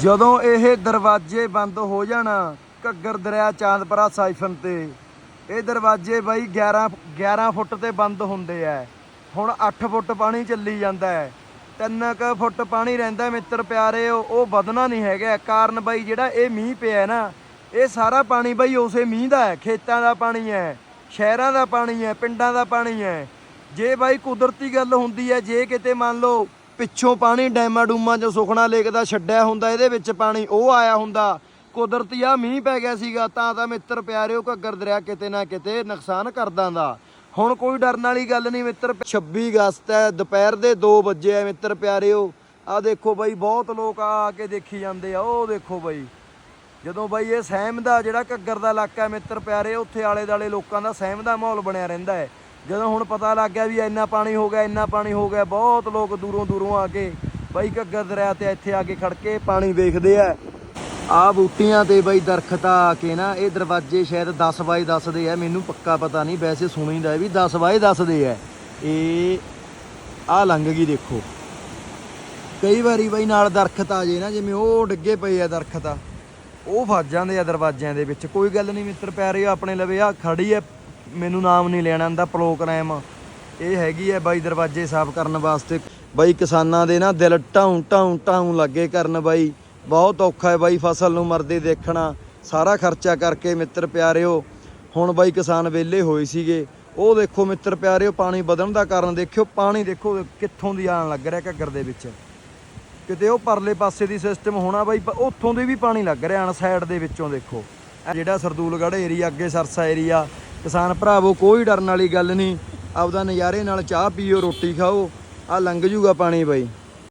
ਜਦੋਂ ਇਹ ਦਰਵਾਜ਼ੇ ਬੰਦ ਹੋ ਜਾਣਾ, ਘੱਗਰ ਦਰਿਆ ਚਾਂਦਪੁਰਾ ਸਾਈਫਨ ਤੇ। ਇਹ ਦਰਵਾਜ਼ੇ ਬਾਈ 11 11 ਫੁੱਟ ਤੇ ਬੰਦ ਹੁੰਦੇ ਐ। ਹੁਣ 8 ਫੁੱਟ ਪਾਣੀ ਚੱਲੀ ਜਾਂਦਾ ਹੈ 3 ਕ ਫੁੱਟ ਪਾਣੀ ਰਹਿੰਦਾ ਮਿੱਤਰ ਪਿਆਰੇ, ਉਹ ਵਧਣਾ ਨਹੀਂ ਹੈਗਾ। ਕਾਰਨ ਬਾਈ ਜਿਹੜਾ ਇਹ ਮੀਂਹ ਪਿਆ ਨਾ, ਇਹ ਸਾਰਾ ਪਾਣੀ ਬਾਈ ਉਸੇ ਮੀਂਹ ਦਾ ਹੈ ਖੇਤਾਂ ਦਾ ਪਾਣੀ ਹੈ ਸ਼ਹਿਰਾਂ ਦਾ ਪਾਣੀ ਹੈ ਪਿੰਡਾਂ ਦਾ ਪਾਣੀ ਹੈ ਜੇ ਬਾਈ ਕੁਦਰਤੀ ਗੱਲ ਹੁੰਦੀ ਹੈ ਜੇ ਕਿਤੇ ਮੰਨ ਲਓ ਪਿੱਛੋਂ ਪਾਣੀ ਡੈਮਾਂ ਡੂਮਾਂ ਚੋਂ ਸੁਖਣਾ ਲੇਕ ਦਾ ਛੱਡਿਆ ਹੁੰਦਾ, ਇਹਦੇ ਵਿੱਚ ਪਾਣੀ ਉਹ ਆਇਆ ਹੁੰਦਾ। ਕੁਦਰਤੀ ਆ ਮੀਂਹ ਪੈ ਗਿਆ ਸੀਗਾ, ਤਾਂ ਤਾਂ ਮਿੱਤਰ ਪਿਆਰਿਓ, ਘੱਗਰ ਦਰਿਆ ਕਿਤੇ ਨਾ ਕਿਤੇ ਨੁਕਸਾਨ ਕਰਦਾ ਦਾ। ਹੁਣ ਕੋਈ ਡਰਨ ਵਾਲੀ ਗੱਲ ਨਹੀਂ ਮਿੱਤਰ 26 ਅਗਸਤ ਹੈ, ਦੁਪਹਿਰ ਦੇ 2 ਵਜੇ ਹੈ ਮਿੱਤਰ ਪਿਆਰਿਓ। ਆ ਦੇਖੋ ਬਾਈ, ਬਹੁਤ ਲੋਕ ਆ ਕੇ ਦੇਖੀ ਜਾਂਦੇ ਆ, ਉਹ ਦੇਖੋ ਬਾਈ। ਜਦੋਂ ਬਾਈ ਇਹ ਸਹਿਮ ਦਾ ਜਿਹੜਾ ਘੱਗਰ ਦਾ ਇਲਾਕਾ ਹੈ ਮਿੱਤਰ ਪਿਆਰੇ ਉੱਥੇ ਆਲੇ ਦਾਲੇ ਲੋਕਾਂ ਦਾ ਸਹਿਮ ਦਾ ਮਾਹੌਲ ਬਣਿਆ ਰਹਿੰਦਾ ਹੈ। ਜਦੋਂ ਹੁਣ ਪਤਾ ਲੱਗ ਗਿਆ ਵੀ ਇੰਨਾ ਪਾਣੀ ਹੋ ਗਿਆ, ਇੰਨਾ ਪਾਣੀ ਹੋ ਗਿਆ, ਬਹੁਤ ਲੋਕ ਦੂਰੋਂ ਦੂਰੋਂ ਆ ਕੇ ਬਾਈ ਘੱਗਰ ਦਰਿਆ ਤੇ ਇੱਥੇ ਆ ਕੇ ਖੜ ਕੇ ਪਾਣੀ ਵੇਖਦੇ ਆ। ਆ ਬੂਟੀਆਂ ਤੇ ਬਾਈ ਦਰਖਤ ਆ ਕੇ ਨਾ, ਇਹ ਦਰਵਾਜ਼ੇ ਸ਼ਾਇਦ 10 ਬਾਈ ਦੱਸਦੇ ਆ, ਮੈਨੂੰ ਪੱਕਾ ਪਤਾ ਨਹੀਂ, ਵੈਸੇ ਸੁਣੀਦਾ ਵੀ 10 ਬਾਈ ਦੱਸਦੇ ਆ। ਇਹ ਆ ਲੰਘ ਗਈ ਦੇਖੋ। ਕਈ ਵਾਰੀ ਬਾਈ ਨਾਲ ਦਰਖਤ ਆ ਜੇ ਨਾ, ਜਿਵੇਂ ਉਹ ਡਿੱਗੇ ਪਏ ਆ ਦਰਖਤ ਆ ਉਹ ਫਸ ਜਾਂਦੇ ਆ ਦਰਵਾਜ਼ਿਆਂ ਦੇ ਵਿੱਚ। ਕੋਈ ਗੱਲ ਨਹੀਂ ਮਿੱਤਰ ਪਿਆਰੇ ਆਪਣੇ ਲਵੇ ਆ ਖੜੀ ਐ ਮੈਨੂੰ ਨਾਮ ਨਹੀਂ ਲੈਣਾ ਆਂਦਾ ਪ੍ਰੋਗਰਾਮ ਇਹ ਹੈਗੀ ਹੈ ਬਾਈ ਦਰਵਾਜ਼ੇ ਸਾਫ਼ ਕਰਨ ਵਾਸਤੇ। ਬਾਈ ਕਿਸਾਨਾਂ ਦੇ ਨਾ ਦਿਲ ਟਾਉਂ ਟਾਉਂ ਟਾਉਂ ਲੱਗੇ ਕਰਨ ਬਾਈ। ਬਹੁਤ ਔਖਾ ਹੈ ਬਾਈ ਫਸਲ ਨੂੰ ਮਰਦੇ ਦੇਖਣਾ। ਸਾਰਾ ਖਰਚਾ ਕਰਕੇ ਮਿੱਤਰ ਪਿਆਰਿਓ, ਹੁਣ ਬਾਈ ਕਿਸਾਨ ਵਿਹਲੇ ਹੋਏ ਸੀਗੇ। ਉਹ ਦੇਖੋ ਮਿੱਤਰ ਪਿਆਰਿਓ, ਪਾਣੀ ਵਧਣ ਦਾ ਕਾਰਨ ਦੇਖਿਓ। ਪਾਣੀ ਦੇਖੋ ਕਿੱਥੋਂ ਦੀ ਆਣ ਲੱਗ ਰਿਹਾ ਘੱਗਰ ਦੇ ਵਿੱਚ। ਕਿਤੇ ਉਹ ਪਰਲੇ ਪਾਸੇ ਦੀ ਸਿਸਟਮ ਹੋਣਾ ਬਾਈ ਉੱਥੋਂ ਦੀ ਵੀ ਪਾਣੀ ਲੱਗ ਰਿਹਾ ਆਣ ਸਾਈਡ ਦੇ ਵਿੱਚੋਂ ਦੇਖੋ। ਜਿਹੜਾ ਸਰਦੂਲਗੜ੍ਹ ਏਰੀਆ ਅੱਗੇ ਸਰਸਾ ਏਰੀਆ ਕਿਸਾਨ ਭਰਾਵੋ, ਕੋਈ ਡਰਨ ਵਾਲੀ ਗੱਲ ਨਹੀਂ। ਆਪਦਾ ਨਜ਼ਾਰੇ ਨਾਲ ਚਾਹ ਪੀਓ, ਰੋਟੀ ਖਾਓ। ਆ ਲੰਘ ਜੂਗਾ ਪਾਣੀ ਬਾਈ।